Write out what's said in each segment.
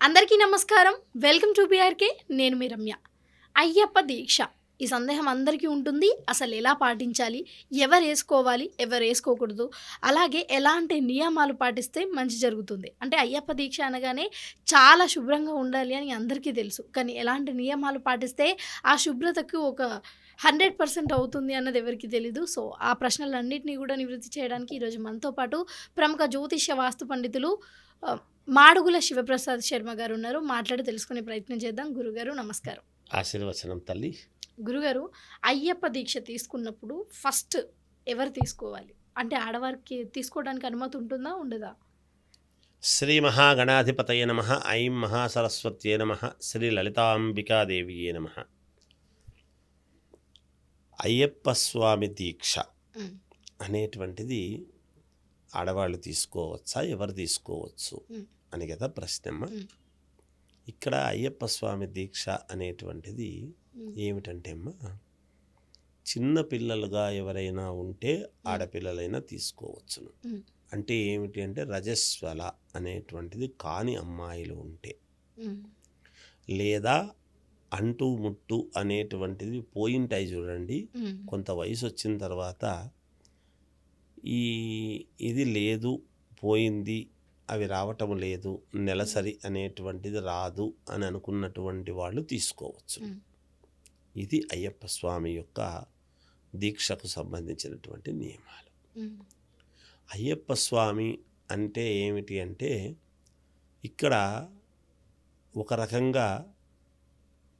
అందరికీ నమస్కారం. Welcome to BRK. నేను మీ రమ్య. అయ్యప్ప దీక్ష. ఈ సందేహం అందరికీ ఉంటుంది. అసలు ఎలా పాటించాలి? ఎవరు వేసుకోవాలి? ఎవరు వేసుకోకూడదు? అలాగే ఎలాంటి నియమాలు పాటిస్తే మంచి జరుగుతుంది? అంటే అయ్యప్ప దీక్ష అనగానే చాలా శుభ్రంగా ఉండాలి అని అందరికీ తెలుసు. కానీ ఎలాంటి నియమాలు పాటిస్తే ఆ శుభ్రతకు ఒక హండ్రెడ్ పర్సెంట్ అవుతుంది అన్నది ఎవరికి తెలీదు. సో ఆ ప్రశ్నలన్నింటినీ కూడా నివృత్తి చేయడానికి ఈరోజు మనతో పాటు ప్రముఖ జ్యోతిష్య వాస్తు పండితులు మాడుగుల శివప్రసాద్ శర్మ గారు ఉన్నారు. మాట్లాడి తెలుసుకునే ప్రయత్నం చేద్దాం. గురుగారు నమస్కారం. ఆశీర్వచనం తల్లి. గురుగారు అయ్యప్ప దీక్ష తీసుకున్నప్పుడు ఫస్ట్ ఎవరు తీసుకోవాలి? అంటే ఆడవారికి తీసుకోవడానికి అనుమతి ఉంటుందా ఉండదా? శ్రీ మహాగణాధిపతయ నమ. ఐం మహాసరస్వత్యే నమ. శ్రీ లలితాంబికాదేవియే నమ. అయ్యప్ప స్వామి దీక్ష అనేటువంటిది ఆడవాళ్ళు తీసుకోవచ్చా? ఎవరు తీసుకోవచ్చు. అని కదా ప్రశ్నమ్మ. ఇక్కడ అయ్యప్ప స్వామి దీక్ష అనేటువంటిది ఏమిటంటే అమ్మ చిన్న పిల్లలుగా ఎవరైనా ఉంటే ఆడపిల్లలైనా తీసుకోవచ్చును. అంటే ఏమిటి అంటే రజస్వల అనేటువంటిది కాని అమ్మాయిలు ఉంటే. లేదా అంటు ముట్టు అనేటువంటిది పోయింటాయి చూడండి. కొంత వయసు వచ్చిన తర్వాత ఈ ఇది లేదు పోయింది అవి రావటం లేదు నెలసరి అనేటువంటిది రాదు అని అనుకున్నటువంటి వాళ్ళు తీసుకోవచ్చు. ఇది అయ్యప్ప స్వామి యొక్క దీక్షకు సంబంధించినటువంటి నియమాలు. అయ్యప్ప స్వామి అంటే ఏమిటి అంటే ఇక్కడ ఒక రకంగా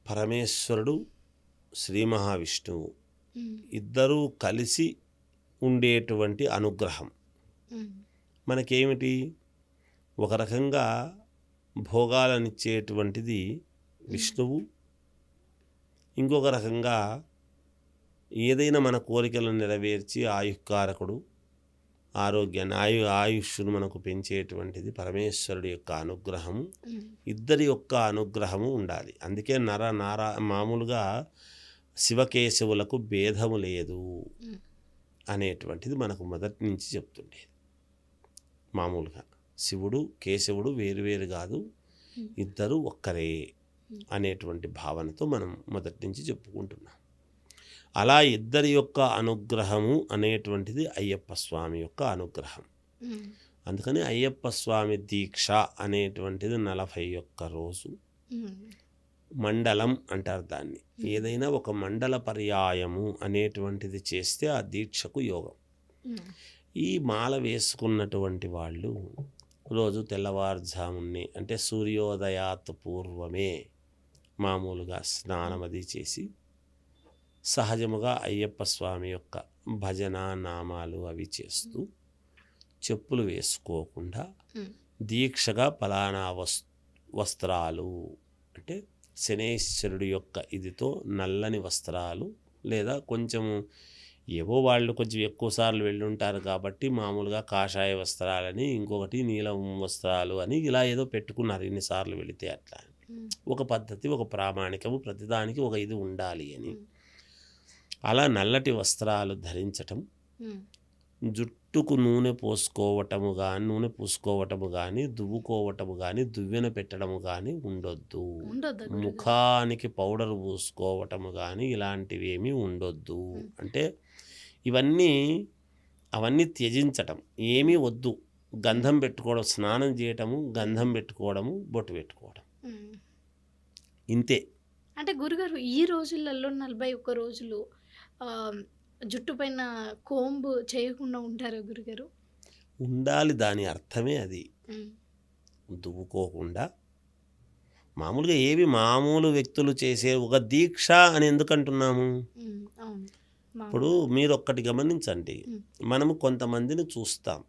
పరమేశ్వరుడు శ్రీ మహావిష్ణువు ఇద్దరూ కలిసి ఉండేటువంటి అనుగ్రహం. మనకేమిటి? ఒక రకంగా భోగాలనిచ్చేటువంటిది విష్ణువు. ఇంకొక రకంగా ఏదైనా మన కోరికలను నెరవేర్చి ఆయుకారకుడు ఆరోగ్యాన్ని ఆయు ఆయుష్ను మనకు పెంచేటువంటిది పరమేశ్వరుడి యొక్క అనుగ్రహము. ఇద్దరి యొక్క అనుగ్రహము ఉండాలి. అందుకే నర నార మామూలుగా శివకేశవులకు భేదము లేదు అనేటువంటిది మనకు మొదటి నుంచి చెప్తుండేది. మామూలుగా. శివుడు కేశవుడు వేరువేరు కాదు. ఇద్దరు ఒక్కరే. అనేటువంటి భావనతో మనం మొదటి నుంచి చెప్పుకుంటున్నాం. అలా ఇద్దరి యొక్క అనుగ్రహము అనేటువంటిది అయ్యప్ప స్వామి యొక్క అనుగ్రహం. అందుకని అయ్యప్ప స్వామి దీక్ష అనేటువంటిది నలభై ఒక్క రోజు మండలం అంటారు దాన్ని. ఏదైనా ఒక మండల పర్యాయము అనేటువంటిది చేస్తే ఆ దీక్షకు యోగం. ఈ మాల వేసుకున్నటువంటి వాళ్ళు రోజు తెల్లవారుజాముని అంటే సూర్యోదయాత్ పూర్వమే మామూలుగా స్నానం అది చేసి సహజముగా అయ్యప్ప స్వామి యొక్క భజన నామాలు అవి చేస్తూ చెప్పులు వేసుకోకుండా దీక్షగా ఫలానా వస్ వస్త్రాలు అంటే శనేశ్వరుడి యొక్క ఇదితో నల్లని వస్త్రాలు లేదా కొంచెము ఏవో వాళ్ళు కొంచెం ఎక్కువ సార్లు వెళ్ళుంటారు కాబట్టి మామూలుగా కాషాయ వస్త్రాలని ఇంకొకటి నీలం వస్త్రాలు అని ఇలా ఏదో పెట్టుకున్నారు ఇన్నిసార్లు వెళితే అట్లా ఒక పద్ధతి ఒక ప్రామాణికము ప్రతిదానికి ఒక ఇది ఉండాలి అని. అలా నల్లటి వస్త్రాలు ధరించటం జుట్టుకు నూనె పోసుకోవటము కానీ నూనె పూసుకోవటము కానీ దువ్వుకోవటము కానీ దువ్వెన పెట్టడము కానీ ఉండొద్దు? ముఖానికి పౌడర్ పూసుకోవటము కానీ ఇలాంటివి ఏమీ ఉండొద్దు. అంటే ఇవన్నీ అవన్నీ త్యజించటం. ఏమీ వద్దు. గంధం పెట్టుకోవడం స్నానం చేయటము గంధం పెట్టుకోవడము బొట్టు పెట్టుకోవడం. ఇంతే. అంటే గురుగారు ఈ రోజులలో నలభై ఒక్క రోజులు జుట్టు పైన కోంబు చేయకుండా ఉంటారా గురుగారు? ఉండాలి దాని అర్థమే అది. దువ్వుకోకుండా. మామూలుగా ఏవి మామూలు వ్యక్తులు చేసే ఒక దీక్ష అని ఎందుకు ఇప్పుడు మీరు ఒక్కటి గమనించండి. మనము కొంతమందిని చూస్తాం.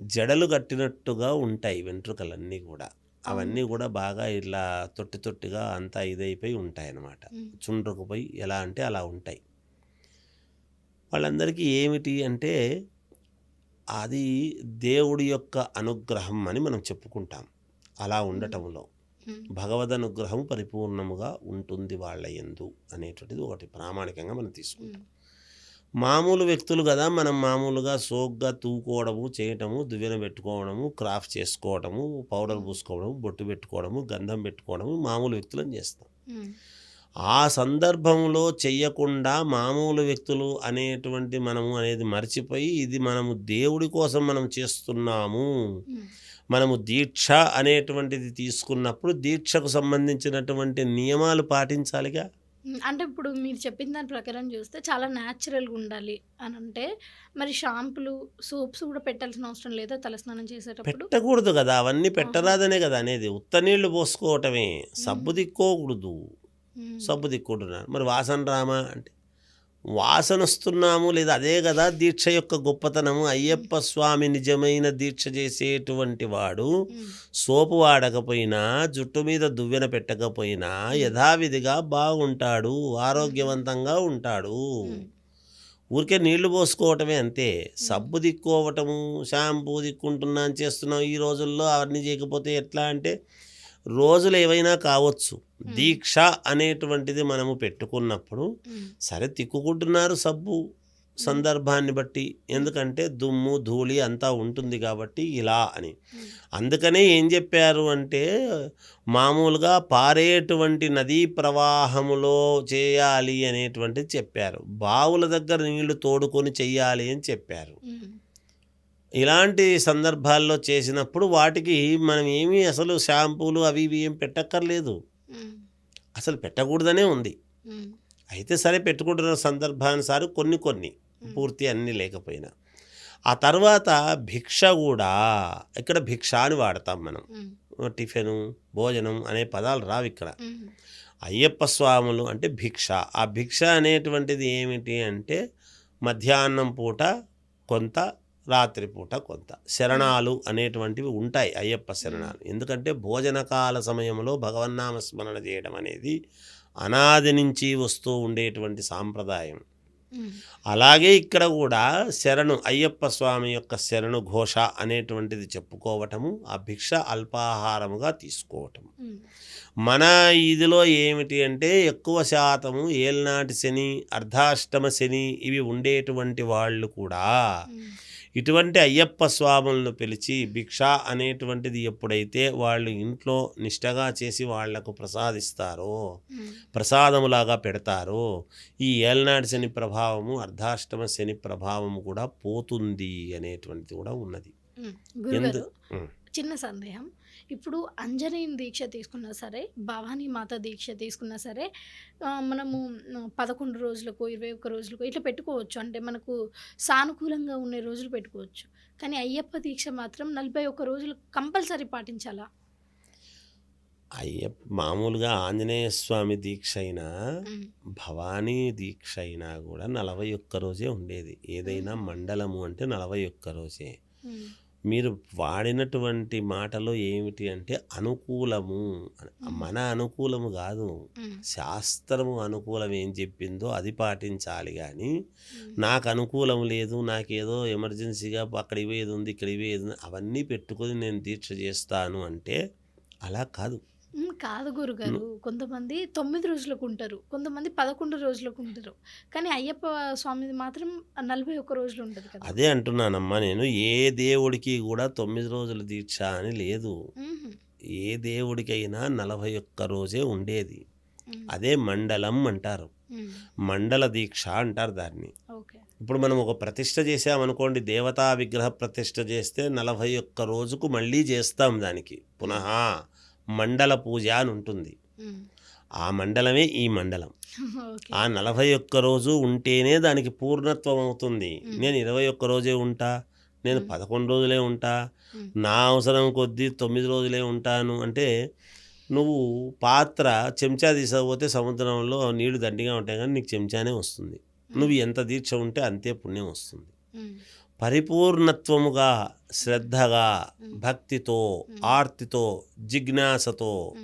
జడలు కట్టినట్టుగా ఉంటాయి వెంట్రుకలన్నీ కూడా. అవన్నీ కూడా బాగా ఇలా తొట్టి తొట్టిగా అంతా ఇదైపోయి ఉంటాయి అన్నమాట చుండ్రుకుపోయి ఎలా అంటే అలా ఉంటాయి. వాళ్ళందరికీ ఏమిటి అంటే అది దేవుడి యొక్క అనుగ్రహం అని మనం చెప్పుకుంటాం. అలా ఉండటంలో. మ్, భగవద్ అనుగ్రహం పరిపూర్ణముగా ఉంటుంది వాళ్ళ ఎందు అనేటువంటిది ఒకటి ప్రామాణికంగా మనం తీసుకుంటాం. మామూలు వ్యక్తులు కదా మనం మామూలుగా సోగ్గా తూకోవడము చేయటము దువ్వెన పెట్టుకోవడము క్రాఫ్ట్ చేసుకోవడము పౌడర్ పూసుకోవడము బొట్టు పెట్టుకోవడము గంధం పెట్టుకోవడము మామూలు వ్యక్తులను చేస్తాం. ఆ సందర్భంలో చెయ్యకుండా మామూలు వ్యక్తులు అనేటువంటి మనము అనేది మర్చిపోయి ఇది మనము దేవుడి కోసం మనం చేస్తున్నాము మనము దీక్ష అనేటువంటిది తీసుకున్నప్పుడు దీక్షకు సంబంధించినటువంటి నియమాలు పాటించాలిగా? అంటే ఇప్పుడు మీరు చెప్పిన దాని ప్రకారం చూస్తే చాలా న్యాచురల్గా ఉండాలి అని అంటే మరి షాంపులు సోప్స్ కూడా పెట్టాల్సిన అవసరం లేదా తలస్నానం చేసేటప్పుడు? పెట్టకూడదు కదా అవన్నీ పెట్టరాదనే కదా అనేది. ఉత్త నీళ్ళు పోసుకోవటమే. సబ్బు దిక్కోకూడదు సబ్బు దిక్కుంటున్నారు మరి వాసన రామా అంటే? వాసన వస్తున్నాము లేదా అదే కదా దీక్ష యొక్క గొప్పతనము. అయ్యప్ప స్వామి నిజమైన దీక్ష చేసేటువంటి వాడు సోపు వాడకపోయినా జుట్టు మీద దువ్వెన పెట్టకపోయినా యథావిధిగా బాగుంటాడు ఆరోగ్యవంతంగా ఉంటాడు. ఊరికే నీళ్ళు పోసుకోవటమే అంతే. సబ్బు దిక్కోవటము షాంపూ దిక్కుంటున్నా అని చేస్తున్నాం ఈ రోజుల్లో అవన్నీ చేయకపోతే ఎట్లా అంటే రోజులు ఏవైనా కావచ్చు దీక్ష అనేటువంటిది మనము పెట్టుకున్నప్పుడు సరే తిక్కుకుంటున్నారు సబ్బు సందర్భాన్ని బట్టి. ఎందుకంటే దుమ్ము ధూళి అంతా ఉంటుంది కాబట్టి ఇలా అని. అందుకనే ఏం చెప్పారు అంటే మామూలుగా పారేటువంటి నదీ ప్రవాహములో చేయాలి అనేటువంటిది చెప్పారు. బావుల దగ్గర నీళ్ళు తోడుకొని చెయ్యాలి అని చెప్పారు. ఇలాంటి సందర్భాల్లో చేసినప్పుడు వాటికి మనం ఏమీ అసలు షాంపూలు అవి ఇవి ఏం పెట్టక్కర్లేదు. అసలు పెట్టకూడదనే ఉంది. అయితే సరే పెట్టుకుంటున్న సందర్భానుసారం కొన్ని కొన్ని పూర్తి అన్నీ లేకపోయినా. ఆ తర్వాత భిక్ష కూడా ఇక్కడ భిక్ష అని వాడతాం మనం. టిఫిను భోజనం అనే పదాలు రావు ఇక్కడ. అయ్యప్ప స్వాములు అంటే భిక్ష. ఆ భిక్ష అనేటువంటిది ఏమిటి అంటే మధ్యాహ్నం పూట కొంత రాత్రిపూట కొంత. శరణాలు అనేటువంటివి ఉంటాయి అయ్యప్ప శరణాలు. ఎందుకంటే భోజనకాల సమయంలో భగవన్నామ స్మరణ చేయడం అనేది అనాది నుంచి వస్తూ ఉండేటువంటి సాంప్రదాయం. అలాగే ఇక్కడ కూడా శరణు అయ్యప్ప స్వామి యొక్క శరణు ఘోష అనేటువంటిది చెప్పుకోవటము ఆ భిక్ష అల్పాహారముగా తీసుకోవటము. ఉమ్, మన ఇదిలో ఏమిటి అంటే ఎక్కువ శాతము ఏల్నాటి శని అర్ధాష్టమ శని ఇవి ఉండేటువంటి వాళ్ళు కూడా ఇటువంటి అయ్యప్ప స్వాములను పిలిచి భిక్ష అనేటువంటిది ఎప్పుడైతే వాళ్ళు ఇంట్లో నిష్టగా చేసి వాళ్ళకు ప్రసాదిస్తారో ప్రసాదములాగా పెడతారో ఈ ఏల్నాటి శని ప్రభావము అర్ధాష్టమ శని ప్రభావము కూడా పోతుంది అనేటువంటిది కూడా ఉన్నది. గురుగారు. చిన్న సందేహం. ఇప్పుడు అంజనేయుని దీక్ష తీసుకున్నా సరే భవానీ మాత దీక్ష తీసుకున్నా సరే మనము పదకొండు రోజులకు ఇరవై ఒక్క రోజులకు ఇట్లా పెట్టుకోవచ్చు. అంటే మనకు సానుకూలంగా ఉండే రోజులు పెట్టుకోవచ్చు. కానీ అయ్యప్ప దీక్ష మాత్రం నలభై ఒక్క రోజులు కంపల్సరీ పాటించాలా? అయ్యప్ప మామూలుగా ఆంజనేయ స్వామి దీక్ష అయినా భవానీ దీక్ష అయినా కూడా నలభై ఒక్క రోజే ఉండేది. ఏదైనా మండలము అంటే నలభై ఒక్క రోజే. మీరు వాడినటువంటి మాటలో ఏమిటి అంటే అనుకూలము అని. మన అనుకూలము కాదు. శాస్త్రము అనుకూలం ఏం చెప్పిందో అది పాటించాలి కానీ నాకు అనుకూలం లేదు నాకేదో ఎమర్జెన్సీగా అక్కడ ఇవేది ఉంది ఇక్కడ ఇవేది ఉంది అవన్నీ పెట్టుకొని నేను దీక్ష చేస్తాను అంటే అలా కాదు. ఉమ్, కాదు గురుగారు. కొంతమంది తొమ్మిది రోజులకు ఉంటారు కొంతమంది పదకొండు రోజులకు ఉంటారు కానీ అయ్యప్ప స్వామిది మాత్రం నలభై ఒక్క రోజులు ఉంటుంది కదా! అదే అంటున్నానమ్మా నేను. ఏ దేవుడికి కూడా తొమ్మిది రోజుల దీక్ష అని లేదు. ఏ దేవుడికైనా నలభై ఒక్క రోజే ఉండేది. ఉమ్, అదే మండలం అంటారు. ఉమ్, మండల దీక్ష అంటారు దాన్ని. ఓకే. ఇప్పుడు మనం ఒక ప్రతిష్ట చేసామనుకోండి దేవతా విగ్రహ ప్రతిష్ట చేస్తే నలభై ఒక్క రోజుకు మళ్ళీ చేస్తాం దానికి. పునః. మండల పూజ అని ఉంటుంది. ఆ మండలమే ఈ మండలం. ఆ నలభై ఒక్క రోజు ఉంటేనే దానికి పూర్ణత్వం అవుతుంది. నేను ఇరవై ఒక్క రోజే ఉంటా నేను. పదకొండు రోజులే ఉంటా. నా అవసరం కొద్దీ తొమ్మిది రోజులే ఉంటాను. అంటే నువ్వు పాత్ర చెంచా తీసకపోతే సముద్రంలో నీళ్ళు దండిగా ఉంటాయి కానీ నీకు చెంచానే వస్తుంది. నువ్వు ఎంత దీక్ష ఉంటే అంతే పుణ్యం వస్తుంది. పరిపూర్ణత్వముగా శ్రద్ధగా భక్తితో ఆర్తితో జిజ్ఞాసతో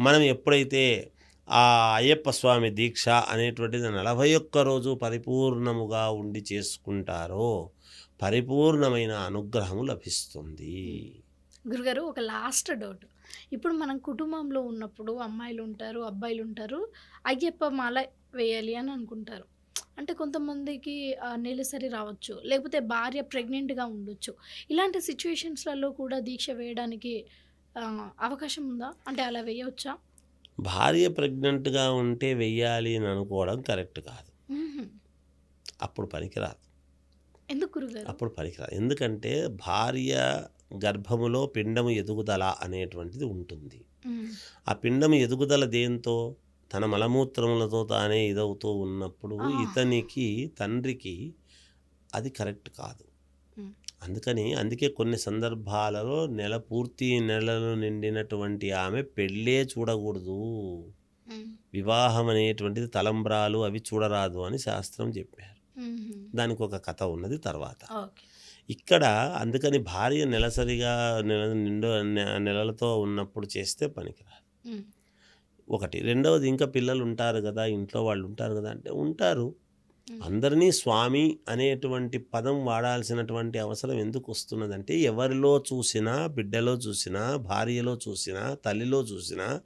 మనం ఎప్పుడైతే ఆ అయ్యప్ప స్వామి దీక్ష అనేటువంటిది నలభై ఒక్క రోజు పరిపూర్ణముగా ఉండి చేసుకుంటారో పరిపూర్ణమైన అనుగ్రహము లభిస్తుంది. గురుగారు ఒక లాస్ట్ డౌట్. ఇప్పుడు మనం కుటుంబంలో ఉన్నప్పుడు అమ్మాయిలు ఉంటారు అబ్బాయిలు ఉంటారు అయ్యప్ప మాల వేయాలి అని అనుకుంటారు. అంటే కొంతమందికి నెలసరి రావచ్చు. లేకపోతే భార్య ప్రెగ్నెంట్గా ఉండొచ్చు. ఇలాంటి సిచ్యువేషన్స్లలో కూడా దీక్ష వేయడానికి అవకాశం ఉందా? అంటే అలా వేయవచ్చా? భార్య ప్రెగ్నెంట్గా ఉంటే వెయ్యాలి అని అనుకోవడం కరెక్ట్ కాదు. అప్పుడు పనికిరాదు. ఎందుకు అప్పుడు పనికిరాదు. ఎందుకంటే భార్య గర్భములో పిండము ఎదుగుదల అనేటువంటిది ఉంటుంది. ఆ పిండం ఎదుగుదల దేంతో? తన మలమూత్రములతో తానే ఇదవుతూ ఉన్నప్పుడు. ఇతనికి తండ్రికి అది కరెక్ట్ కాదు. అందుకని అందుకే కొన్ని సందర్భాలలో నెల పూర్తి నెలలు నిండినటువంటి ఆమె పెళ్ళే చూడకూడదు. వివాహం అనేటువంటిది తలంబ్రాలు అవి చూడరాదు అని శాస్త్రం చెప్పారు. దానికి ఒక కథ ఉన్నది తర్వాత ఇక్కడ అందుకని భార్య నెలసరిగా నెల నిండు నెలలతో ఉన్నప్పుడు చేస్తే పనికిరాదు. ఒకటి రెండవది ఇంకా పిల్లలు ఉంటారు కదా ఇంట్లో వాళ్ళు ఉంటారు కదా అంటే ఉంటారు. అందరినీ స్వామి అనేటువంటి పదం వాడాల్సినటువంటి అవసరం ఎందుకు వస్తున్నదంటే ఎవరిలో చూసినా బిడ్డలో చూసినా భార్యలో చూసినా తల్లిలో చూసినా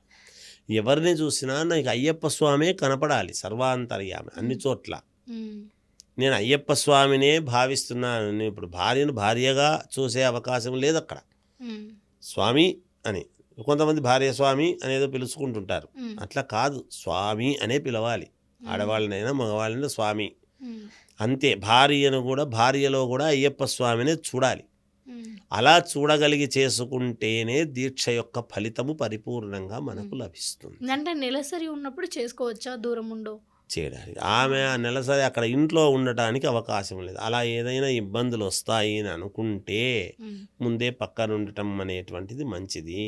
ఎవరిని చూసినా నాకు అయ్యప్ప స్వామే కనపడాలి సర్వాంతర్యామి అన్ని చోట్ల. నేను అయ్యప్ప స్వామినే భావిస్తున్నాను నేను ఇప్పుడు భార్యను భార్యగా చూసే అవకాశం లేదు అక్కడ. స్వామి అని కొంతమంది భార్య స్వామి అనేదో పిలుచుకుంటుంటారు. అట్లా కాదు. స్వామి అనే పిలవాలి. ఆడవాళ్ళనైనా మగవాళ్ళని స్వామి. అంతే. భార్యను కూడా భార్యలో కూడా అయ్యప్ప స్వామినే చూడాలి. అలా చూడగలిగి చేసుకుంటేనే దీక్ష యొక్క ఫలితము పరిపూర్ణంగా మనకు లభిస్తుంది. అంటే నెలసరి ఉన్నప్పుడు చేసుకోవచ్చా? దూరం ఉండో. చేయడానికి ఆమె ఆ నెలసరి అక్కడ ఇంట్లో ఉండటానికి అవకాశం లేదు అలా ఏదైనా ఇబ్బందులు వస్తాయి అని అనుకుంటే. ముందే పక్కన ఉండటం అనేటువంటిది మంచిది.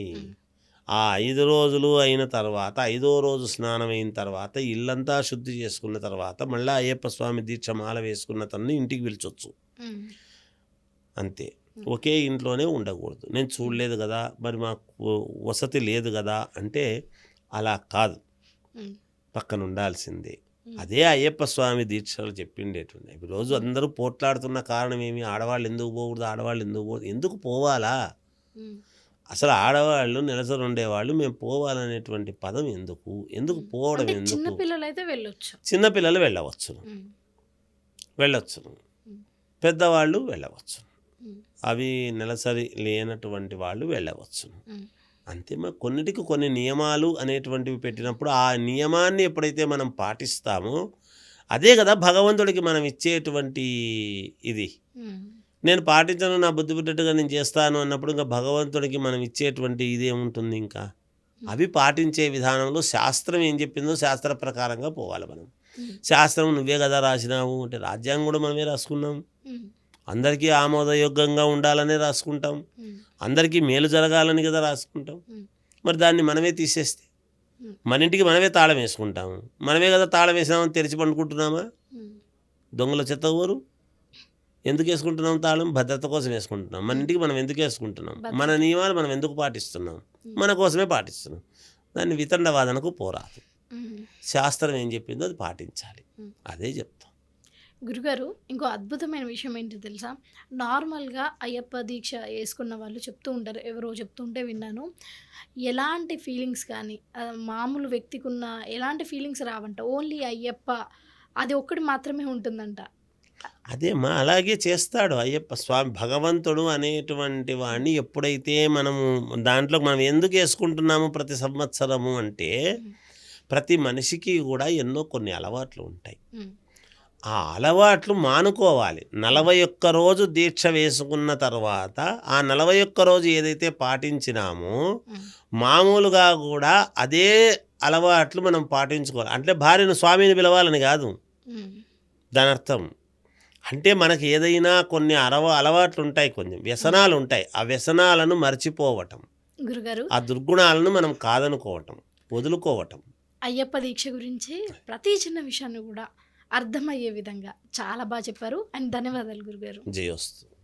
ఆ ఐదు రోజులు అయిన తర్వాత ఐదో రోజు స్నానం అయిన తర్వాత ఇల్లంతా శుద్ధి చేసుకున్న తర్వాత మళ్ళీ అయ్యప్ప స్వామి దీక్ష మాల వేసుకున్న తనని ఇంటికి పిలిచొచ్చు. అంతే ఒకే ఇంట్లోనే ఉండకూడదు నేను చూడలేదు కదా మరి మాకు వసతి లేదు కదా అంటే అలా కాదు. పక్కన ఉండాల్సిందే. అదే అయ్యప్ప స్వామి దీక్షలు చెప్పిండేటువంటి ఈ రోజు అందరూ పోట్లాడుతున్న కారణం ఏమి? ఆడవాళ్ళు ఎందుకు పోకూడదు? ఆడవాళ్ళు ఎందుకు పోకూడదు ఎందుకు పోవాలా. అసలు ఆడవాళ్ళు నెలసరి ఉండేవాళ్ళు మేము పోవాలనేటువంటి పదం ఎందుకు? ఎందుకు పోవడం ఎందుకు? చిన్న పిల్లలు అయితే వెళ్ళొచ్చు. చిన్నపిల్లలు. వెళ్ళొచ్చును మ్మ్. పెద్దవాళ్ళు వెళ్ళవచ్చు. అవి నెలసరి లేనటువంటి వాళ్ళు వెళ్ళవచ్చును మ్మ్. అంతే మరి కొన్నిటికి కొన్ని నియమాలు అనేటువంటివి పెట్టినప్పుడు ఆ నియమాన్ని ఎప్పుడైతే మనం పాటిస్తామో అదే కదా భగవంతుడికి మనం ఇచ్చేటువంటి ఇది. నేను పాటించను నా బుద్ధి పుట్టట్టుగా నేను చేస్తాను అన్నప్పుడు ఇంకా భగవంతుడికి మనం ఇచ్చేటువంటి ఇదేముంటుంది ఇంకా అవి పాటించే విధానంలో శాస్త్రం ఏం చెప్పిందో శాస్త్ర ప్రకారంగా పోవాలి మనం. శాస్త్రం నువ్వే కదా రాసినావు అంటే రాజ్యాంగం కూడా మనమే రాసుకున్నాం మ్మ్. అందరికీ ఆమోదయోగ్యంగా ఉండాలనే రాసుకుంటాం. అందరికీ మేలు జరగాలని కదా రాసుకుంటాం. మరి దాన్ని మనమే తీసేస్తే. మన ఇంటికి మనమే తాళం వేసుకుంటాము మనమే కదా తాళం వేసినామని తెరిచి పండుకుంటున్నామా. దొంగల చెత్త ఊరు ఎందుకు వేసుకుంటున్నాం తాళం భద్రత కోసం వేసుకుంటున్నాం మన ఇంటికి మనం ఎందుకు వేసుకుంటున్నాం. మన నియమాలు మనం ఎందుకు పాటిస్తున్నాం మన కోసమే పాటిస్తున్నాం దాన్ని వితండవాదనకు పోరాదు. శాస్త్రం ఏం చెప్పిందో అది పాటించాలి. అదే చెప్తాం గురుగారు ఇంకో అద్భుతమైన విషయం ఏంటి తెలుసా? నార్మల్గా అయ్యప్ప దీక్ష వేసుకున్న వాళ్ళు చెప్తూ ఉంటారు ఎవరో చెప్తుంటే విన్నాను. ఎలాంటి ఫీలింగ్స్ కానీ మామూలు వ్యక్తికి ఉన్న ఎలాంటి ఫీలింగ్స్ రావంట? ఓన్లీ అయ్యప్ప అది ఒక్కటి మాత్రమే ఉంటుందంట. అదే మా అలాగే చేస్తాడు అయ్యప్ప స్వామి భగవంతుడు అనేటువంటి వాడిని ఎప్పుడైతే మనము దాంట్లో మనం ఎందుకు వేసుకుంటున్నాము ప్రతి సంవత్సరము అంటే ప్రతి మనిషికి కూడా ఎన్నో కొన్ని అలవాట్లు ఉంటాయి. ఆ అలవాట్లు మానుకోవాలి. నలభై ఒక్క రోజు దీక్ష వేసుకున్న తర్వాత ఆ నలభై ఒక్క రోజు ఏదైతే పాటించినామో మ్మ్. మామూలుగా కూడా అదే అలవాట్లు మనం పాటించుకోవాలి. అంటే భార్యను స్వామిని పిలవాలని కాదు. దాని అర్థం అంటే మనకి ఏదైనా కొన్ని అలవా అలవాట్లు ఉంటాయి కొంచెం వ్యసనాలు ఉంటాయి. ఆ వ్యసనాలను మర్చిపోవటం. గురుగారు? ఆ దుర్గుణాలను మనం కాదనుకోవటం. వదులుకోవటం. అయ్యప్ప దీక్ష గురించి ప్రతి చిన్న విషయాన్ని కూడా అర్థమయ్యే విధంగా. చాలా బాగా చెప్పారు. అండ్ ధన్యవాదాలు గురుగారు. జయోస్తు